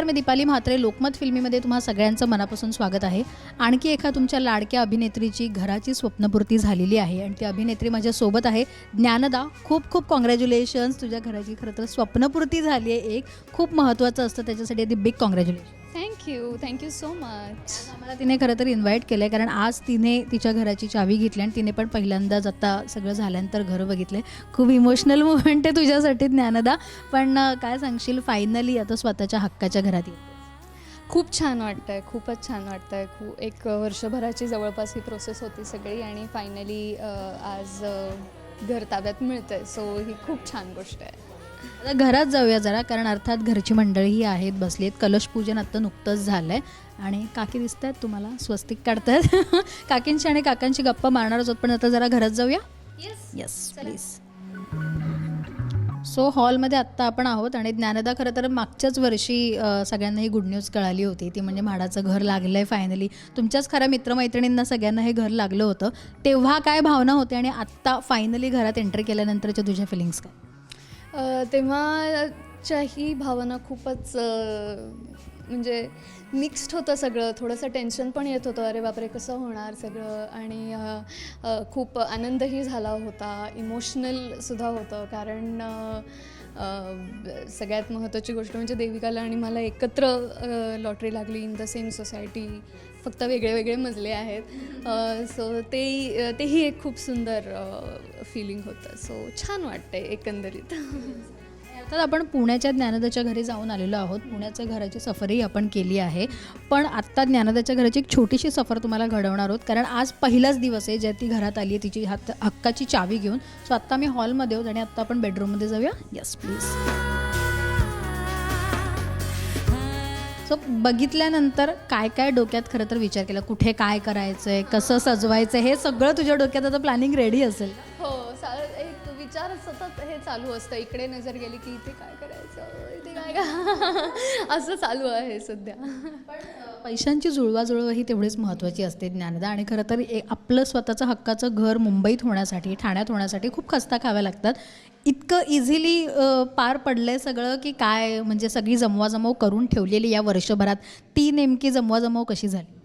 नमस्कार मी दीपाली म्हात्रे. लोकमत फिल्मीमध्ये तुम्हा सगळ्यांचं मनापासून स्वागत आहे. आणखी एका तुमच्या लाडक्या अभिनेत्रीची घराची स्वप्नपूर्ती झालेली आहे आणि ती अभिनेत्री माझ्यासोबत आहे. ज्ञानदा खूप खूप कॉंग्रॅच्युलेशन्स तुझ्या घराची खरं तर स्वप्नपूर्ती झाली आहे. एक खूप महत्त्वाचं असतं त्याच्यासाठी आधी big congratulation thank you thank you so much आम्हाला तिने खरं तर इन्व्हाइट केलं आहे कारण आज तिने तिच्या घराची चावी घेतली आणि तिने पण पहिल्यांदाच आता सगळं झाल्यानंतर घर बघितलं खूप इमोशनल मुवमेंट आहे तुझ्यासाठी ज्ञानदा. पण काय सांगशील? फायनली आता स्वतःच्या हक्काच्या घरात ये. खूप छान वाटतं आहे खूपच छान वाटतं आहे खूप एक वर्षभराची जवळपास ही प्रोसेस होती सगळी आणि फायनली आज घर ताब्यात मिळतं आहे सो ही खूप छान गोष्ट आहे. आता घरात जाऊया जरा कारण अर्थात घरची मंडळीही आहेत बसली आहेत. कलश पूजन आत्ता नुकतंच झालं आहे आणि काकी दिसत आहेत तुम्हाला स्वस्तिक काढतायत. काकींची आणि काकांची गप्पा मारणारच आहोत पण आता जरा घरात जाऊया? येस प्लीज सो हॉलमध्ये आत्ता आपण आहोत आणि ज्ञानदा खरं तर मागच्याच वर्षी सगळ्यांना ही गुड न्यूज कळाली होती. ती म्हणजे म्हाडाचं घर लागलं आहे फायनली तुमच्याच खऱ्या मित्रमैत्रिणींना सगळ्यांना हे घर लागलं होतं. तेव्हा काय भावना होती आणि आत्ता फायनली घरात एंटर केल्यानंतरच्या तुझ्या फिलिंग्स काय? तेव्हाच्याही भावना खूपच म्हणजे मिक्स्ड होतं सगळं. थोडंसं टेन्शन पण येत होतं. अरे बापरे कसं होणार सगळं? आणि खूप आनंदही झाला होता. इमोशनलसुद्धा होतं. कारण सगळ्यात महत्त्वाची गोष्ट म्हणजे देविकाला आणि मला एकत्र लॉटरी लागली इन द सेम सोसायटी फक्त वेगळे वेगळे मजले आहेत. सो ते तेही एक खूप सुंदर फिलिंग होतं. सो छान वाटतंय एकंदरीत. तर आपण पुण्याच्या ज्ञानदाच्या घरी जाऊन आलेलो आहोत. पुण्याच्या घराची सफरही आपण केली आहे. पण आत्ता ज्ञानदाच्या घराची एक छोटीशी सफर तुम्हाला घडवणार आहोत. कारण आज पहिलाच दिवस आहे ज्या ती घरात आली आहे तिची हात हक्काची चावी घेऊन. सो आत्ता मी हॉलमध्ये आहोत आणि आत्ता आपण बेडरूममध्ये जाऊया. यस प्लीज सो बघितल्यानंतर काय काय डोक्यात खरं तर विचार केला? कुठे काय करायचं आहे कसं सजवायचं हे सगळं तुझ्या डोक्यात आता प्लॅनिंग रेडी असेल. हो सा विचार सतत हे चालू असतं. इकडे नजर गेली की इथे काय करायचं? इथे काय का? असं चालू आहे सध्या. पैशांची जुळवाजुळव ही तेवढीच महत्त्वाची असते ज्ञानदा. आणि खरं तर आपलं स्वतःचं हक्काचं घर मुंबईत होण्यासाठी ठाण्यात होण्यासाठी खूप खस्ता खाव्या लागतात. इतकं इझिली पार पडलं आहे सगळं की काय म्हणजे सगळी जमवाजमव करून ठेवलेली या वर्षभरात. ती नेमकी जमवाजमव कशी झाली?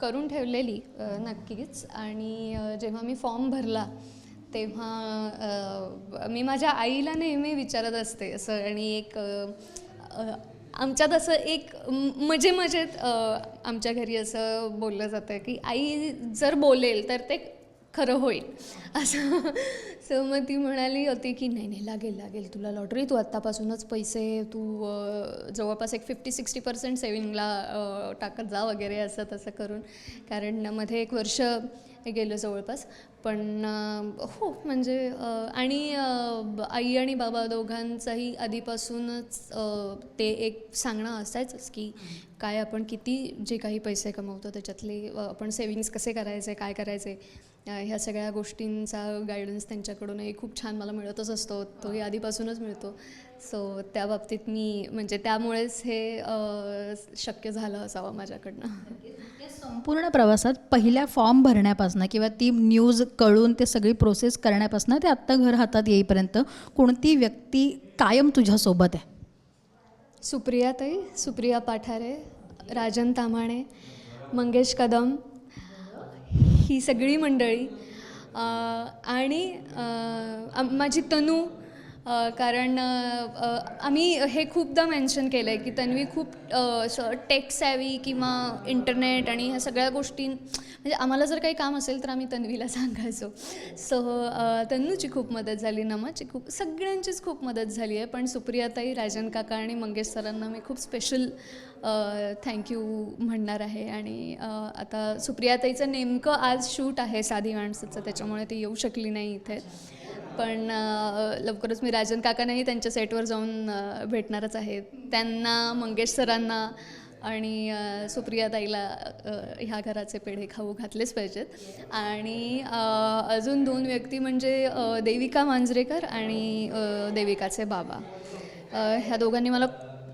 करून ठेवलेली नक्कीच. आणि जेव्हा मी फॉर्म भरला तेव्हा मी माझ्या आईला नेहमी विचारत असते असं आणि एक आमच्यात असं एक मजे मजेत आमच्या घरी असं बोललं जातं की आई जर बोलेल तर ते खरं होईल. असं सो मग ती म्हणाली होती की नाही नाही लागेल लागेल तुला लॉटरी तू आत्तापासूनच पैसे तू जवळपास एक फिफ्टी सिक्स्टी पर्सेंट सेविंगला टाकत जा वगैरे असं तसं करून. कारण मध्ये एक वर्ष गेलो जवळपास. पण हो म्हणजे आणि आई आणि बाबा दोघांचाही आधीपासूनच ते एक सांगणं असायचंच की काय आपण किती जे काही पैसे कमवतो त्याच्यातले आपण सेविंग्स कसे करायचे काय करायचे ह्या सगळ्या गोष्टींचा गायडन्स त्यांच्याकडूनही खूप छान मला मिळतच असतो. तोही आधीपासूनच मिळतो. सो त्या बाबतीत मी म्हणजे त्यामुळेच हे शक्य झालं असावं माझ्याकडनं. संपूर्ण प्रवासात पहिल्या फॉर्म भरण्यापासून किंवा ती न्यूज कळून ते सगळी प्रोसेस करण्यापासून ते आत्ता घर हातात येईपर्यंत कोणती व्यक्ती कायम तुझ्यासोबत आहे? सुप्रियाताई सुप्रिया पाठारे राजन तामाणे मंगेश कदम ही सगळी मंडळी आणि माझी तनू कारण आम्ही हे खूपदा मेन्शन केलं आहे की तन्वी खूप टेक सॅवी किंवा इंटरनेट आणि ह्या सगळ्या गोष्टी म्हणजे आम्हाला जर काही काम असेल तर आम्ही तन्वीला सांगायचो. सो तन्नूची खूप मदत झाली नमाची खूप सगळ्यांचीच खूप मदत झाली आहे. पण सुप्रियाताई राजन काका आणि मंगेश सरांना मी खूप स्पेशल थँक्यू म्हणणार आहे. आणि आता सुप्रियाताईचं नेमकं आज शूट आहे साधी माणसाचं त्याच्यामुळे ती येऊ शकली नाही इथे. पण लवकरच मी राजन काकांनाही त्यांच्या सेटवर जाऊन भेटणारच आहे. त्यांना मंगेश सरांना आणि सुप्रिया ताईला ह्या घराचे पेढे खाऊ घातलेच पाहिजेत. आणि अजून दोन व्यक्ती म्हणजे देविका मांजरेकर आणि देविकाचे बाबा. ह्या दोघांनी मला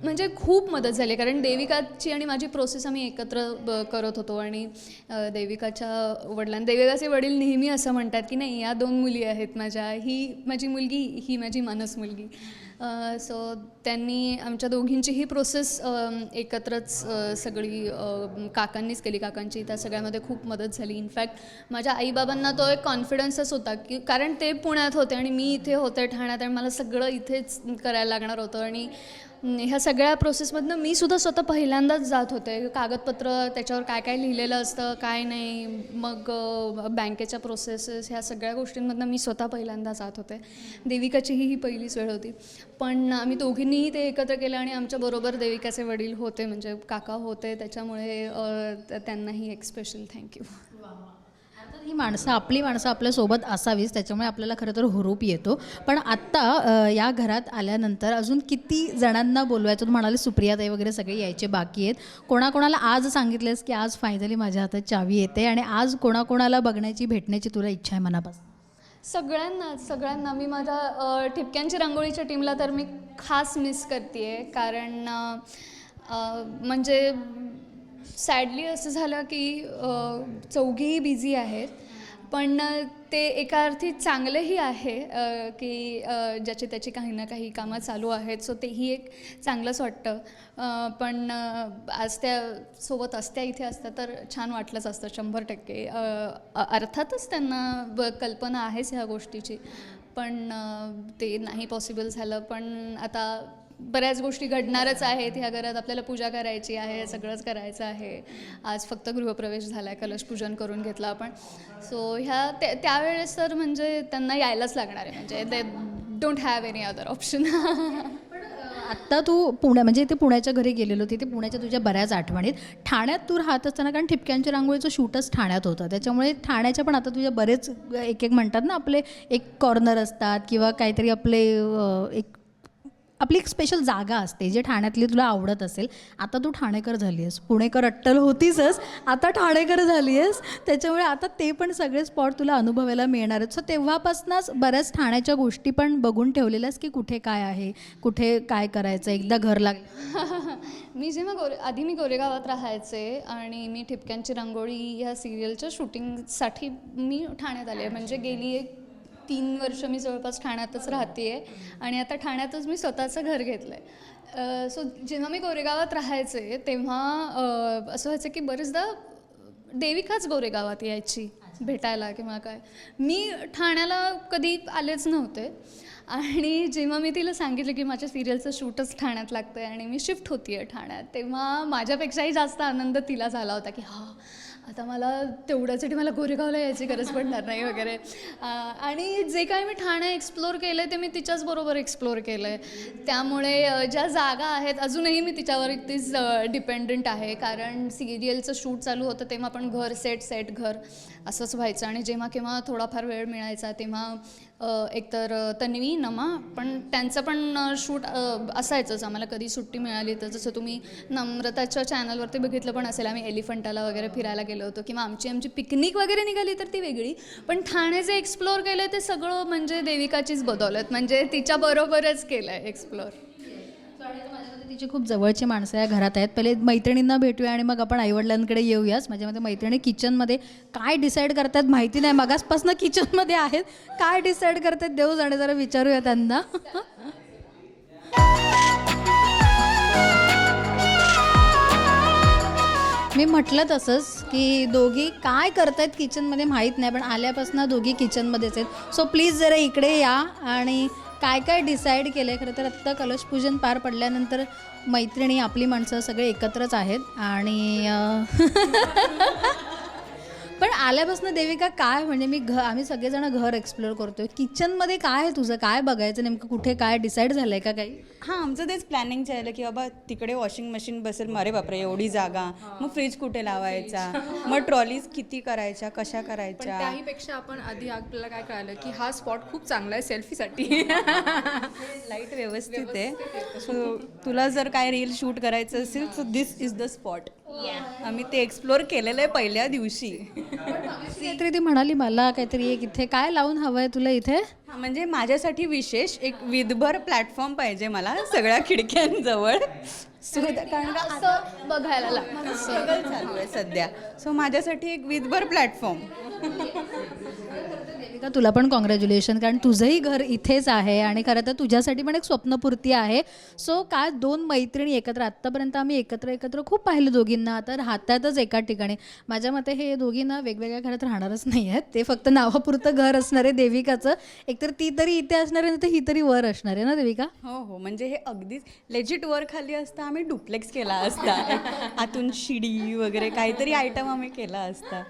म्हणजे खूप मदत झाली कारण देविकाची आणि माझी प्रोसेस आम्ही एकत्र ब- करत होतो. आणि देविकाच्या वडिलांना देविकाचे वडील नेहमी असं म्हणतात की नाही या दोन मुली आहेत माझ्या. ही माझी मुलगी ही माझी मानस मुलगी. सो त्यांनी आमच्या दोघींची ही प्रोसेस एकत्रच सगळी काकांनीच केली. काकांची त्या सगळ्यामध्ये खूप मदत झाली. इनफॅक्ट माझ्या आईबाबांना तो एक कॉन्फिडन्सच होता की कारण ते पुण्यात होते आणि मी इथे होते ठाण्यात आणि मला सगळं इथेच करायला लागणार होतं. आणि ह्या सगळ्या प्रोसेसमधनं मी सुद्धा स्वतः पहिल्यांदाच जात होते. कागदपत्र त्याच्यावर काय काय लिहिलेलं असतं काय नाही मग बँकेच्या प्रोसेसेस ह्या सगळ्या गोष्टींमधनं मी स्वतः पहिल्यांदा जात होते. देविकाचीही ही पहिलीच वेळ होती. पण आम्ही दोघींनीही ते एकत्र केलं आणि आमच्याबरोबर देविकाचे वडील होते म्हणजे काका होते त्याच्यामुळे त्यांनाही एक स्पेशल थँक्यू अर्थात ही माणसं आपली माणसं आपल्यासोबत असावीच त्याच्यामुळे आपल्याला खरं तर हुरूप येतो. पण आत्ता या घरात आल्यानंतर अजून किती जणांना बोलवायचं? म्हणाले सुप्रियाताई वगैरे सगळे यायचे बाकी आहेत. कोणाकोणाला आज सांगितलेस की आज फायनली माझ्या हातात चावी येते आणि आज कोणाकोणाला बघण्याची भेटण्याची तुला इच्छा आहे मनापासून? सगळ्यांना सगळ्यांना. मी माझ्या ठिपक्यांची रांगोळीच्या टीमला तर मी खास मिस करते आहे कारण म्हणजे सॅडली असं झालं की चौघीही बिझी आहेत. पण ते एका अर्थी चांगलंही आहे की ज्याची त्याची काही ना काही कामं चालू आहेत. सो तेही एक चांगलंच वाटतं. पण आज त्या सोबत असत्या इथे असत्या तर छान वाटलंच असतं शंभर टक्के. अर्थातच त्यांना ब कल्पना आहेच ह्या गोष्टीची. पण ते नाही पॉसिबल झालं. पण आता बऱ्याच गोष्टी घडणारच आहेत. ह्या घरात आपल्याला पूजा करायची आहे सगळंच करायचं आहे. आज फक्त गृहप्रवेश झाला आहे कलशपूजन करून घेतलं आपण. सो ह्या त्या त्यावेळेस तर म्हणजे त्यांना यायलाच लागणार आहे. म्हणजे they don't have any other option आत्ता तू पुण्या म्हणजे ते पुण्याच्या घरी गेलेलो होती ते पुण्याच्या तुझ्या बऱ्याच आठवणीत ठाण्यात तू राहत असताना कारण ठिपक्यांच्या रांगोळीचं शूटच ठाण्यात होतं. त्याच्यामुळे ठाण्याच्या पण आता तुझ्या बरेच एक एक म्हणतात ना आपले एक कॉर्नर असतात किंवा काहीतरी आपले एक आपली एक स्पेशल जागा असते जे ठाण्यातली तुला आवडत असेल. आता तू ठाणेकर झाली आहेस पुणेकर अट्टल होतीसच आता ठाणेकर झाली आहेस त्याच्यामुळे आता ते पण सगळे स्पॉट तुला अनुभवायला मिळणार आहेत. सो तेव्हापासूनच बऱ्याच ठाण्याच्या गोष्टी पण बघून ठेवलेल्यास की कुठे काय आहे कुठे काय करायचं एकदा घर लागलं मी जेव्हा गोरे आधी मी गोरेगावात राहायचे आणि मी ठिपक्यांची रंगोळी ह्या सिरियलच्या शूटिंगसाठी मी ठाण्यात आले. म्हणजे गेली एक तीन वर्ष मी जवळपास ठाण्यातच राहते आहे आणि आता ठाण्यातच मी स्वतःचं घर घेतलं आहे सो जेव्हा मी गोरेगावात राहायचे तेव्हा असं व्हायचं की बरेचदा देविकाच गोरेगावात यायची भेटायला किंवा काय. मी ठाण्याला कधी आलेच नव्हते. आणि जेव्हा मी तिला सांगितलं की माझ्या सिरियलचं शूटच ठाण्यात लागतं आहे आणि मी शिफ्ट होती आहे ठाण्यात तेव्हा माझ्यापेक्षाही जास्त आनंद तिला झाला होता की हा आता मला तेवढ्यासाठी मला गोरेगावला यायची गरज पडणार नाही वगैरे. आणि जे काही मी ठाणे एक्सप्लोर केलं आहे ते मी तिच्याचबरोबर एक्सप्लोअर एक्सप्लोर केलं आहे त्यामुळे ज्या जागा आहेत अजूनही मी तिच्यावर तीच डिपेंडंट आहे. कारण सिरियलचं शूट चालू होतं तेव्हा पण घर सेट सेट घर असंच व्हायचं. आणि जेव्हा केव्हा थोडाफार वेळ मिळायचा तेव्हा एकतर तन्वी नमा पण त्यांचं पण शूट असायचंच. आम्हाला कधी सुट्टी मिळाली तर जसं तुम्ही नम्रताच्या चॅनलवरती बघितलं पण असेल आम्ही एलिफंटाला वगैरे फिरायला गेलो होतो किंवा आमची आमची पिकनिक वगैरे निघाली तर ती वेगळी. पण ठाणे जे एक्सप्लोअर केलं ते सगळं म्हणजे देविकाचीच बदौलत. म्हणजे तिच्याबरोबरच केलं आहे एक्सप्लोअर तिचे खूप जवळची माणसं या घरात आहेत. पहिले मैत्रिणींना भेटूया आणि मग आपण आईवडिलांकडे येऊयाच माझ्यामध्ये म्हणजे मैत्रिणी किचनमध्ये काय डिसाईड करतात माहिती नाही. मगासपासून किचनमध्ये आहेत. काय डिसाईड करतात देऊ जाणे जरा विचारूया त्यांना. मी म्हटलं तसंच की दोघी काय करतायत किचनमध्ये माहीत नाही पण आल्यापासून दोघी किचनमध्येच आहेत. सो प्लीज जरा इकडे या आणि काय काय डिसाईड केलं आहे खरं तर आत्ता कलशपूजन पार पडल्यानंतर मैत्रिणी आपली माणसं सगळे एकत्रच आहेत आणि आल्यापासून देविका काय म्हणजे मी घ आम्ही सगळेजण घर एक्सप्लोअर करतोय. किचनमध्ये काय आहे तुझं? काय बघायचं? नेमकं कुठे काय? डिसाईड झालंय का काही? हां आमचं तेच प्लॅनिंग झालं की बाबा तिकडे वॉशिंग मशीन बसेल. अरे बापरे एवढी जागा. मग फ्रीज कुठे लावायचा? मग ट्रॉलीज किती करायच्या? कशा पण करायच्या? त्याहीपेक्षा आपण आधी आपल्याला काय कळालं की हा स्पॉट खूप चांगला आहे सेल्फीसाठी लाइट व्यवस्थित आहे. सो तुला जर काय रील शूट करायचं असेल so this is the spot आम्ही ते एक्सप्लोअर केलेलं आहे पहिल्या दिवशी. काहीतरी ती म्हणाली मला काहीतरी एक इथे. काय लावून हवंय तुला इथे? हा, म्हणजे माझ्यासाठी विशेष एक विधभर प्लॅटफॉर्म पाहिजे मला सगळ्या खिडक्यांजवळ. सो कारण का असं बघायला लागतं स्ट्रगल चालू आहे सध्या. सो माझ्यासाठी एक विधभर प्लॅटफॉर्म. का? तुला पण कॉंग्रॅच्युलेशन कारण तुझंही घर इथेच आहे आणि खरं तर तुझ्यासाठी पण एक स्वप्नपूर्ती आहे. सो का दोन मैत्रिणी एकत्र? आत्तापर्यंत आम्ही एकत्र एकत्र खूप पाहिलं दोघींना. आता राहतातच एका ठिकाणी. माझ्या मते हे दोघींना वेगवेगळ्या घरात राहणारच नाही आहेत. ते फक्त नावापुरतं घर असणार आहे देविकाचं. एकतर ती तरी इथे असणार आहे तर ही तरी वर असणार आहे ना देविका? हो हो. म्हणजे हे अगदीच लेजिट वर खाली असता आम्ही डुप्लेक्स केला असता. आतून शिडी वगैरे काहीतरी आयटम आम्ही केला असता.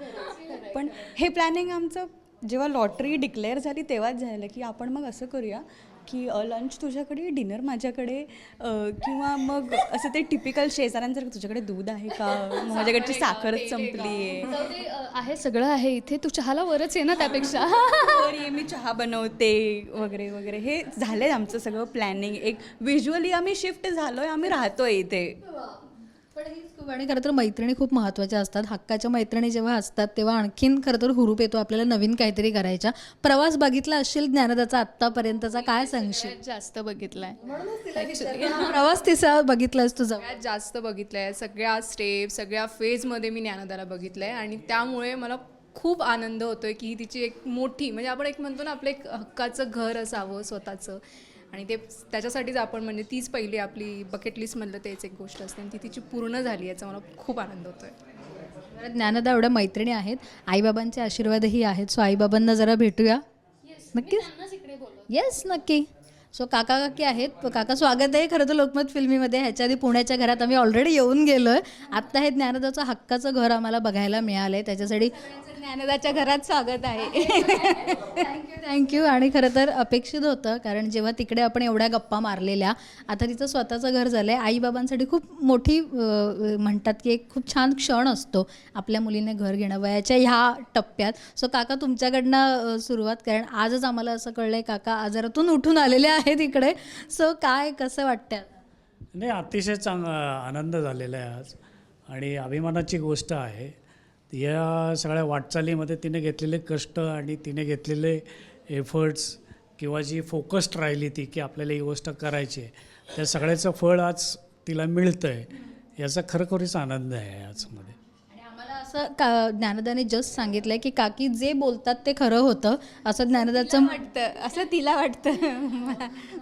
पण हे प्लॅनिंग आमचं जेव्हा लॉटरी डिक्लेअर झाली तेव्हाच झालं की आपण मग असं करूया की लंच तुझ्याकडे डिनर माझ्याकडे किंवा मग असं ते टिपिकल शेजाऱ्यांसारखं तुझ्याकडे दूध आहे का? माझ्याकडची साखर संपली आहे. आहे सगळं आहे इथे. तू चहाला वरच आहे ना त्यापेक्षा. वर ये मी चहा बनवते वगैरे वगैरे. हे झालंय आमचं सगळं प्लॅनिंग एक व्हिज्युअली आम्ही शिफ्ट झालोय आम्ही राहतोय इथे. पण हीच खूप आणि खरं तर मैत्रिणी खूप महत्त्वाच्या असतात. हक्काच्या मैत्रिणी जेव्हा असतात तेव्हा आणखीन खरं तर हुरूप येतो आपल्याला नवीन काहीतरी करायच्या प्रवास बघितला असशील ज्ञानदाचा आत्तापर्यंतचा काय सांगशील? सगळ्यात जास्त बघितलाय. हा प्रवास तिचा बघितलास तुझा सगळ्यात जास्त बघितलं आहे सगळ्या स्टेप सगळ्या फेजमध्ये मी ज्ञानदाला बघितलं आहे आणि त्यामुळे मला खूप आनंद होतो आहे की ही तिची एक मोठी म्हणजे आपण एक म्हणतो ना आपलं एक हक्काचं घर असावं स्वतःचं. आणि ते त्याच्यासाठीच आपण म्हणजे तीच पहिली आपली बकेट लिस्टमधलं तेच एक गोष्ट असते आणि ती तिची पूर्ण झाली याचा मला खूप आनंद होतो आहे ज्ञानदा एवढ्या मैत्रिणी आहेत. आईबाबांचे आशीर्वादही आहेत. सो आईबाबांना जरा भेटूया. नक्की? येस नक्की. सो काका काकी आहेत. काका स्वागत आहे खरं तर लोकमत फिल्मीमध्ये. ह्याच्या आधी पुण्याच्या घरात आम्ही ऑलरेडी येऊन गेलो आहे आत्ता हे ज्ञानदाचं हक्काचं घर आम्हाला बघायला मिळालं आहे त्याच्यासाठी ज्ञानदाच्या घरात स्वागत आहे. थँक्यू थँक्यू आणि खरं तर अपेक्षित होतं कारण जेव्हा तिकडे आपण एवढ्या गप्पा मारलेल्या आता तिचं स्वतःचं घर झालं आहे आईबाबांसाठी खूप मोठी अं, म्हणतात की एक खूप छान क्षण असतो आपल्या मुलीने घर घेणं वयाच्या ह्या टप्प्यात. सो काका तुमच्याकडनं अं, सुरुवात कारण आजच आम्हाला असं कळलं आहे काका आजारातून उठून आलेले आहेत इकडे. सो काय कसं वाटतं? नाही अतिशय चांग आनंद झालेला आहे आज. आणि अभिमानाची गोष्ट आहे. या सगळ्या वाटचालीमध्ये तिने घेतलेले कष्ट आणि तिने घेतलेले एफर्ट्स किंवा जी फोकस्ड राहिली ती की आपल्याला ही गोष्ट करायची आहे त्या सगळ्याचं फळ आज तिला मिळतं आहे याचा खरोखरीच आनंद आहे आजमध्ये असं का ज्ञानदाने जस्ट सांगितलंय की काकी जे बोलतात ते खरं होतं. असं ज्ञानदाचं वाटतं. असं तिला वाटतं.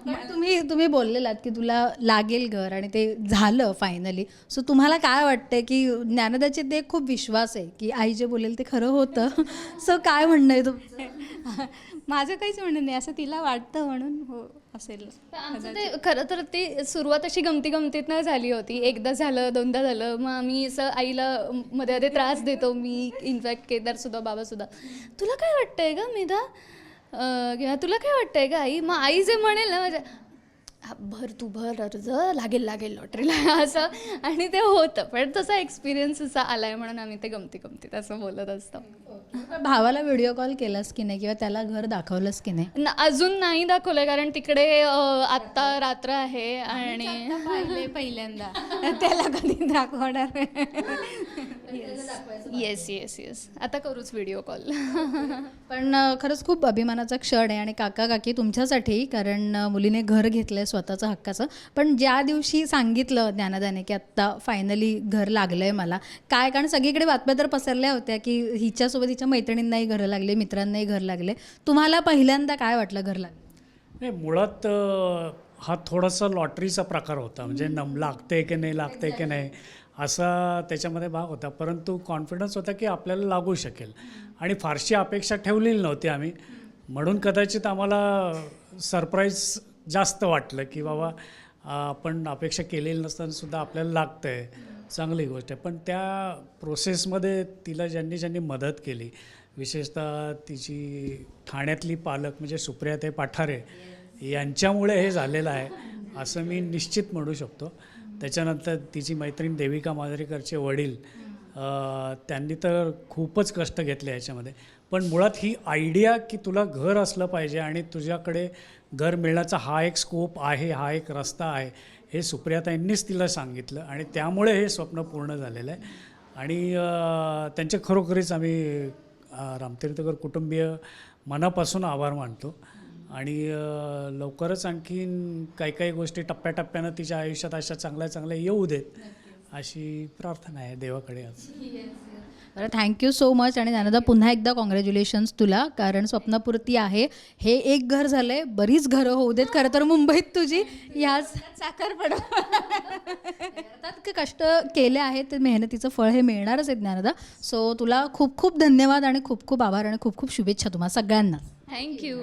तुम्ही तुम्ही बोललेलात की तुला लागेल घर आणि ते झालं फायनली सो तुम्हाला काय वाटतंय की ज्ञानदाचे ते खूप विश्वास आहे की आई जे बोलेल ते खरं होतं? सो काय म्हणणं आहे तुमचं? माझं काहीच म्हणणं नाही असं तिला वाटतं म्हणून हो असेल. आमचं ते खरं तर ते सुरुवात अशी गमती गमतीतनं झाली होती. एकदा झालं दोनदा झालं. मग आम्ही असं आईला मध्ये मध्ये त्रास देतो मी इनफॅक्ट केदारसुद्धा बाबासुद्धा तुला काय वाटतंय का मेधा? किंवा तुला काय वाटतंय का आई? मग आई जे म्हणेल ना माझ्या "हा, भर तू भर अर्ज लागेल लागेल लॉटरीला असं. आणि ते होतं. पण तसा एक्सपिरियन्स असा आलाय म्हणून आम्ही ते गमती गमतीत असं बोलत असतो. भावाला व्हिडिओ कॉल केलास की नाही किंवा त्याला घर दाखवलंस की नाही? न- अजून नाही दाखवलंय कारण तिकडे अं, आत्ता रात्र आहे आणि पाहिले पहिल्यांदा. त्याला कधी दाखवणार? येस येस येस आता करूच व्हिडिओ कॉल पण खरंच खूप अभिमानाचा क्षण आहे आणि काका काकी तुमच्यासाठी कारण मुलीने घर घेतलंय स्वतःचं हक्काचं. पण ज्या दिवशी सांगितलं ज्ञानदाने की आत्ता फायनली घर लागलंय मला काय? कारण सगळीकडे बातम्या तर पसरल्या होत्या की हिच्यासोबत हिच्या मैत्रिणींनाही घरं लागले मित्रांनाही घर लागले. तुम्हाला पहिल्यांदा काय वाटलं घर लागलं? नाही मुळात हा थोडासा लॉटरीचा प्रकार होता. म्हणजे नम लागते की नाही लागते की नाही. असा त्याच्यामध्ये भाग होता. परंतु कॉन्फिडन्स होता की आपल्याला लागू शकेल. आणि फारशी अपेक्षा ठेवलेली नव्हती आम्ही. म्हणून कदाचित आम्हाला सरप्राईज जास्त वाटलं की बाबा आपण अपेक्षा केलेली नसताना सुद्धा आपल्याला लागतं आहे चांगली गोष्ट आहे. पण त्या प्रोसेसमध्ये तिला ज्यांनी ज्यांनी मदत केली विशेषतः तिची ठाण्यातली पालक म्हणजे सुप्रियाताई पाठारे यांच्यामुळे हे झालेलं आहे असं मी निश्चित म्हणू शकतो. त्याच्यानंतर तिची मैत्रीण देविका मांजरेकरचे वडील त्यांनी तर खूपच कष्ट घेतले याच्यामध्ये. पण मुळात ही आयडिया की तुला घर असलं पाहिजे आणि तुझ्याकडे घर मिळण्याचा हा एक स्कोप आहे हा एक रस्ता आहे हे सुप्रियाताईंनीच तिला सांगितलं आणि त्यामुळे हे स्वप्न पूर्ण झालेलं आहे. आणि त्यांचे खरोखरीच आम्ही रामतीर्थकर कुटुंबीय मनापासून आभार मानतो. आणि लवकरच आणखीन काही काही गोष्टी टप्प्याटप्प्यानं तिच्या आयुष्यात अशा चांगल्या चांगल्या येऊ देत. अशी प्रार्थना आहे देवाकडे आज. बरं थँक्यू सो मच आणि ज्ञानदा पुन्हा एकदा कॉंग्रॅच्युलेशन्स तुला कारण स्वप्नपूर्ती आहे. हे एक घर झालं आहे बरीच घरं होऊ देत. खरं तर मुंबईत तुझी ह्याच साखर पड कष्ट केले आहेत ते मेहनतीचं फळ हे मिळणारच आहे ज्ञानदा. सो तुला खूप खूप धन्यवाद आणि खूप खूप आभार आणि खूप खूप शुभेच्छा तुम्हाला सगळ्यांना. थँक्यू